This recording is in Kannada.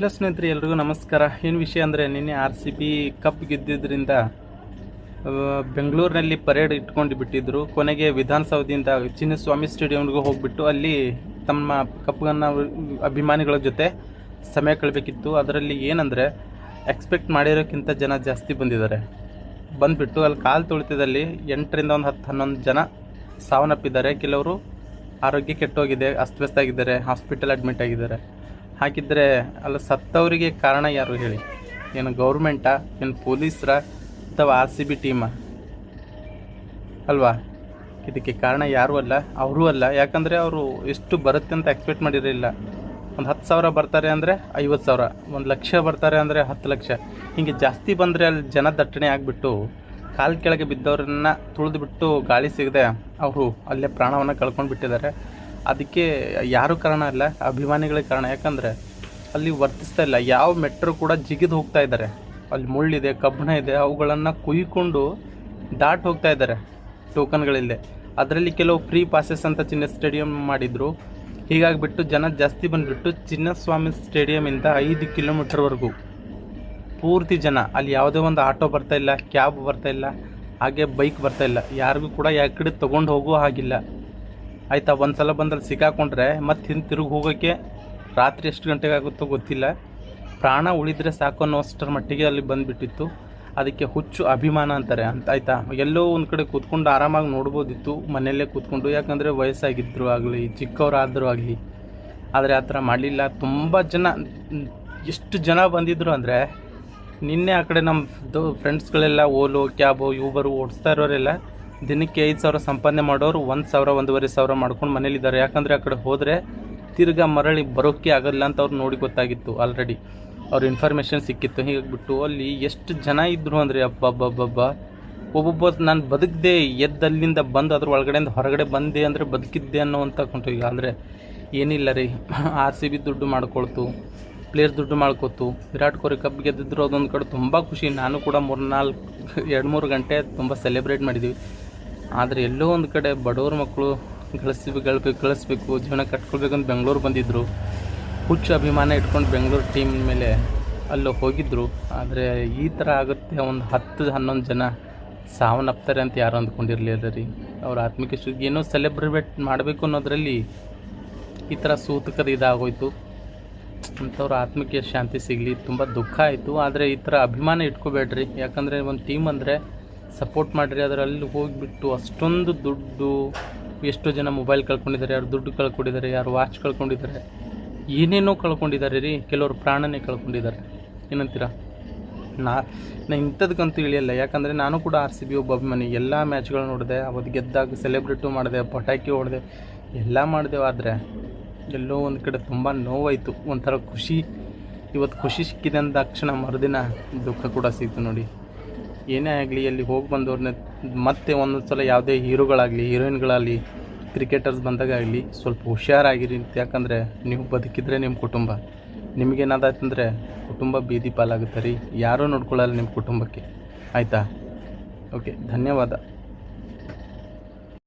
ಹಲೋ ಸ್ನೇಹಿತರೆ, ಎಲ್ರಿಗೂ ನಮಸ್ಕಾರ. ಏನು ವಿಷಯ ಅಂದರೆ, ನಿನ್ನೆ ಆರ್ ಸಿ ಬಿ ಕಪ್ ಗೆದ್ದಿದ್ದರಿಂದ ಬೆಂಗಳೂರಿನಲ್ಲಿ ಪರೇಡ್ ಇಟ್ಕೊಂಡು ಬಿಟ್ಟಿದ್ದರು ಕೊನೆಗೆ ವಿಧಾನಸೌಧದಿಂದ ಚಿನ್ನಸ್ವಾಮಿ ಸ್ಟೇಡಿಯಮ್ಗೆ ಹೋಗಿಬಿಟ್ಟು, ಅಲ್ಲಿ ತಮ್ಮ ಕಪ್ಗನ್ನು ಅಭಿಮಾನಿಗಳ ಜೊತೆ ಸಮಯ ಕಳಬೇಕಿತ್ತು. ಅದರಲ್ಲಿ ಏನಂದರೆ ಎಕ್ಸ್ಪೆಕ್ಟ್ ಮಾಡಿರೋಕ್ಕಿಂತ ಜನ ಜಾಸ್ತಿ ಬಂದಿದ್ದಾರೆ. ಬಂದುಬಿಟ್ಟು ಅಲ್ಲಿ ಕಾಲು ತುಳಿತದಲ್ಲಿ ಎಂಟರಿಂದ ಒಂದು ಹತ್ತು, ಹನ್ನೊಂದು ಜನ ಸಾವನ್ನಪ್ಪಿದ್ದಾರೆ. ಕೆಲವರು ಆರೋಗ್ಯ ಕೆಟ್ಟೋಗಿದೆ ಅಸ್ತವ್ಯಸ್ತ ಆಗಿದ್ದಾರೆ ಹಾಸ್ಪಿಟಲ್ ಅಡ್ಮಿಟ್ ಆಗಿದ್ದಾರೆ. ಹಾಗಿದ್ದರೆ ಅಲ್ಲಿ, ಸತ್ತವರಿಗೆ ಕಾರಣ ಯಾರು ಹೇಳಿ? ಏನು ಗೌರ್ಮೆಂಟಾ ಏನು ಪೊಲೀಸ್ರ ಅಥವಾ ಆರ್ ಸಿ ಬಿ ಟೀಮ ಅಲ್ವಾ? ಇದಕ್ಕೆ ಕಾರಣ ಯಾರೂ ಅಲ್ಲ, ಅವರೂ ಅಲ್ಲ. ಯಾಕಂದರೆ ಅವರು ಎಷ್ಟು ಬರುತ್ತೆ ಅಂತ ಎಕ್ಸ್ಪೆಕ್ಟ್ ಮಾಡಿರಲಿಲ್ಲ. ಒಂದು ಹತ್ತು ಸಾವಿರ ಬರ್ತಾರೆ ಅಂದರೆ ಐವತ್ತು ಸಾವಿರ, ಒಂದು ಲಕ್ಷ ಬರ್ತಾರೆ ಅಂದರೆ ಹತ್ತು ಲಕ್ಷ. ಹೀಗೆ ಜಾಸ್ತಿ ಬಂದರೆ ಅಲ್ಲಿ ಜನ ದಟ್ಟಣೆ ಆಗಿಬಿಟ್ಟು ಕಾಲು ಕೆಳಗೆ ಬಿದ್ದವ್ರನ್ನ ತುಳಿದುಬಿಟ್ಟು ಗಾಳಿ ಸಿಗದೆ ಅವರು ಅಲ್ಲೇ ಪ್ರಾಣವನ್ನು ಕಳ್ಕೊಂಡು ಬಿಟ್ಟಿದ್ದಾರೆ ಅದಕ್ಕೆ ಯಾರು ಕಾರಣ ಅಲ್ಲ ಅಭಿಮಾನಿಗಳೇ ಕಾರಣ. ಯಾಕಂದರೆ ಅಲ್ಲಿ ವರ್ತಿಸ್ತಾ ಇಲ್ಲ. ಯಾವ ಮೆಟ್ರೋ ಕೂಡ ಜಿಗಿದು ಹೋಗ್ತಾ ಇದ್ದಾರೆ. ಅಲ್ಲಿ ಮುಳ್ಳಿದೆ, ಕಬ್ಬಣ ಇದೆ, ಅವುಗಳನ್ನು ಕುಯ್ಕೊಂಡು ದಾಟ್ ಹೋಗ್ತಾ ಇದ್ದಾರೆ ಟೋಕನ್ಗಳಿಲ್ಲದೆ. ಅದರಲ್ಲಿ ಕೆಲವು ಫ್ರೀ ಪಾಸಸ್ ಅಂತ ಚಿನ್ನ ಸ್ಟೇಡಿಯಂ ಮಾಡಿದರು. ಹೀಗಾಗಿಬಿಟ್ಟು ಜನ ಜಾಸ್ತಿ ಬಂದುಬಿಟ್ಟು ಚಿನ್ನಸ್ವಾಮಿ ಸ್ಟೇಡಿಯಮಿಂದ ಐದು ಕಿಲೋಮೀಟ್ರ್ವರೆಗೂ ಪೂರ್ತಿ ಜನ, ಅಲ್ಲಿ ಯಾವುದೇ ಒಂದು ಆಟೋ ಬರ್ತಾ ಇಲ್ಲ, ಕ್ಯಾಬ್ ಬರ್ತಾ ಇಲ್ಲ, ಹಾಗೆ ಬೈಕ್ ಬರ್ತಾ ಇಲ್ಲ. ಯಾರಿಗೂ ಕೂಡ ಯಾವ ಕಡೆ ತೊಗೊಂಡು ಹೋಗೋ ಹಾಗಿಲ್ಲ. ಆಯಿತಾ ಒಂದು ಸಲ ಬಂದಲ್ಲಿ ಸಿಕ್ಕಾಕೊಂಡ್ರೆ ಮತ್ತೆ ಹಿಂದೆ ತಿರುಗಿ ಹೋಗೋಕ್ಕೆ ರಾತ್ರಿ ಎಷ್ಟು ಗಂಟೆಗೆ ಆಗುತ್ತೋ ಗೊತ್ತಿಲ್ಲ. ಪ್ರಾಣ ಉಳಿದ್ರೆ ಸಾಕು ಅನ್ನೋಷ್ಟರ ಮಟ್ಟಿಗೆ ಅಲ್ಲಿ ಬಂದುಬಿಟ್ಟಿತ್ತು. ಅದಕ್ಕೆ ಹುಚ್ಚು ಅಭಿಮಾನ ಅಂತಾರೆ ಅಂತ, ಆಯಿತಾ? ಎಲ್ಲೋ ಒಂದು ಕಡೆ ಕೂತ್ಕೊಂಡು ಆರಾಮಾಗಿ ನೋಡ್ಬೋದಿತ್ತು, ಮನೆಯಲ್ಲೇ ಕೂತ್ಕೊಂಡು. ಯಾಕಂದರೆ ವಯಸ್ಸಾಗಿದ್ದರು ಆಗಲಿ, ಚಿಕ್ಕವರಾದರೂ ಆಗಲಿ. ಆದರೆ ಆ ಥರ ಮಾಡಲಿಲ್ಲ. ತುಂಬ ಜನ, ಎಷ್ಟು ಜನ ಬಂದಿದ್ದರು ಅಂದರೆ ನಿನ್ನೆ ಆ ಕಡೆ ನಮ್ಮ ಫ್ರೆಂಡ್ಸ್ಗಳೆಲ್ಲ ಓಲೋ ಕ್ಯಾಬು ಯೂಬರು ಓಡಿಸ್ತಾ ಇರೋರೆಲ್ಲ ದಿನಕ್ಕೆ ಐದು ಸಾವಿರ ಸಂಪಾದನೆ ಮಾಡೋರು ಒಂದು ಸಾವಿರ, ಒಂದೂವರೆ ಸಾವಿರ ಮಾಡ್ಕೊಂಡು ಮನೇಲಿದ್ದಾರೆ ಯಾಕಂದರೆ ಆ ಕಡೆ ಹೋದರೆ ತಿರ್ಗಾ ಮರಳಿ ಬರೋಕ್ಕೆ ಆಗಲ್ಲ ಅಂತ ಅವ್ರು ನೋಡಿ ಗೊತ್ತಾಗಿತ್ತು ಆಲ್ರೆಡಿ ಅವ್ರ ಇನ್ಫಾರ್ಮೇಷನ್ ಸಿಕ್ಕಿತ್ತು. ಹೀಗಾಗ್ಬಿಟ್ಟು ಅಲ್ಲಿ ಎಷ್ಟು ಜನ ಇದ್ದರು ಅಂದರೆ ಅಬ್ಬಬ್ಬಬ್ಬಬ್ಬ. ಒಬ್ಬೊಬ್ಬ ನಾನು ಬದುಕದೆ, ಎದ್ದಲ್ಲಿಂದ ಬಂದು ಅದ್ರ ಒಳಗಡೆಯಿಂದ ಹೊರಗಡೆ ಬಂದೆ ಅಂದರೆ ಬದುಕಿದ್ದೆ ಅನ್ನೋವಂಥ ಕೊಂಟು ಈಗ. ಅಂದರೆ ಏನಿಲ್ಲ ರೀ. ಆರ್ ಸಿ ಬಿ ದುಡ್ಡು ಮಾಡ್ಕೊಳ್ತು ಪ್ಲೇಯರ್ಸ್ ದುಡ್ಡು ಮಾಡ್ಕೋತು ವಿರಾಟ್ ಕೊಹ್ಲಿ ಕಪ್ ಗೆದ್ದಿದ್ರು ಅದೊಂದು ಕಡೆ ತುಂಬ ಖುಷಿ. ನಾನು ಕೂಡ ಮೂರು ನಾಲ್ಕು ಎರಡು ಮೂರು ಗಂಟೆ ತುಂಬ ಸೆಲೆಬ್ರೇಟ್ ಮಾಡಿದ್ದೀವಿ ಆದರೆ ಎಲ್ಲೋ ಒಂದು ಕಡೆ ಬಡವ್ರ ಮಕ್ಕಳು ಗಳಿಸ್ಬೇಕು ಗಳಿಸ್ಬೇಕು ಕಳಿಸ್ಬೇಕು ಜೀವನ ಕಟ್ಕೊಳ್ಬೇಕು ಅಂತ ಬೆಂಗಳೂರು ಬಂದಿದ್ದರು ಹುಚ್ಚ ಅಭಿಮಾನ ಇಟ್ಕೊಂಡು ಬೆಂಗಳೂರು ಟೀಮ್ ಮೇಲೆ ಅಲ್ಲಿ ಹೋಗಿದ್ದರು ಆದರೆ ಈ ಥರ ಆಗುತ್ತೆ ಒಂದು ಹತ್ತು, ಹನ್ನೊಂದು ಜನ ಸಾವನ್ನಪ್ತಾರೆ ಅಂತ ಯಾರು ಅಂದ್ಕೊಂಡಿರಲಿಲ್ಲ ರೀ. ಅವ್ರ ಆತ್ಮಿಕ ಶು ಏನೋ ಸೆಲೆಬ್ರೇಟ್ ಮಾಡಬೇಕು ಅನ್ನೋದರಲ್ಲಿ ಈ ಥರ ಸೂತಕದ ಇದಾಗೋಯ್ತು. ಅಂಥವ್ರ ಆತ್ಮಕ್ಕೆ ಶಾಂತಿ ಸಿಗಲಿ, ತುಂಬ ದುಃಖ ಆಯಿತು. ಆದರೆ ಈ ಥರ ಅಭಿಮಾನ ಇಟ್ಕೋಬೇಡ್ರಿ. ಯಾಕಂದರೆ ಒಂದು ಟೀಮ್ ಅಂದರೆ ಸಪೋರ್ಟ್ ಮಾಡಿರಿ, ಅದರಲ್ಲಿ ಹೋಗಿಬಿಟ್ಟು ಅಷ್ಟೊಂದು ದುಡ್ಡು, ಎಷ್ಟೋ ಜನ ಮೊಬೈಲ್ ಕಳ್ಕೊಂಡಿದ್ದಾರೆ, ಯಾರು ದುಡ್ಡು ಕಳ್ಕೊಂಡಿದ್ದಾರೆ, ಯಾರು ವಾಚ್ ಕಳ್ಕೊಂಡಿದ್ದಾರೆ, ಏನೇನೋ ಕಳ್ಕೊಂಡಿದ್ದಾರೆ ರೀ, ಕೆಲವರು ಪ್ರಾಣನೇ ಕಳ್ಕೊಂಡಿದ್ದಾರೆ. ಏನಂತೀರ? ನಾ ನಾ ಇಂಥದ್ದಕ್ಕಂತೂ ಇಳಿಯಲ್ಲ, ಯಾಕಂದರೆ ನಾನು ಕೂಡ ಆರ್ ಸಿ ಬಿ ಒಬ್ಬ ಅಭಿಮಾನಿ, ಎಲ್ಲ ಮ್ಯಾಚ್ಗಳು ನೋಡಿದೆ ಅವತ್ತು ಗೆದ್ದಾಗ ಸೆಲೆಬ್ರಿಟು ಮಾಡಿದೆ, ಪಟಾಕಿ ಹೊಡೆದೆ, ಎಲ್ಲ ಮಾಡಿದೆವು ಆದರೆ ಎಲ್ಲೋ ಒಂದು ಕಡೆ ತುಂಬ ನೋವಾಯಿತು, ಒಂಥರ ಖುಷಿ. ಇವತ್ತು ಖುಷಿ ಸಿಕ್ಕಿದೆ ಅಂದ ತಕ್ಷಣ ಮರುದಿನ ದುಃಖ ಕೂಡ ಸಿಗ್ತು ನೋಡಿ. ಏನೇ ಆಗಲಿ, ಅಲ್ಲಿ ಹೋಗಿ ಬಂದವ್ರನ್ನ ಮತ್ತೆ ಒಂದೊಂದು ಸಲ ಯಾವುದೇ ಹೀರೋಗಳಾಗಲಿ, ಹೀರೋಯಿನ್ಗಳಾಗಲಿ, ಕ್ರಿಕೆಟರ್ಸ್ ಬಂದಾಗಲಿ ಸ್ವಲ್ಪ ಹುಷಾರಾಗಿರಿ ಅಂತ. ಯಾಕಂದರೆ ನೀವು ಬದುಕಿದ್ರೆ ನಿಮ್ಮ ಕುಟುಂಬ. ನಿಮಗೇನಾದಂದರೆ ಕುಟುಂಬ ಬೀದಿ ಪಾಲಾಗುತ್ತೆ ರೀ. ಯಾರೂ ನೋಡ್ಕೊಳ್ಳಲ್ಲ ನಿಮ್ಮ ಕುಟುಂಬಕ್ಕೆ. ಆಯಿತಾ? ಓಕೆ ಧನ್ಯವಾದ.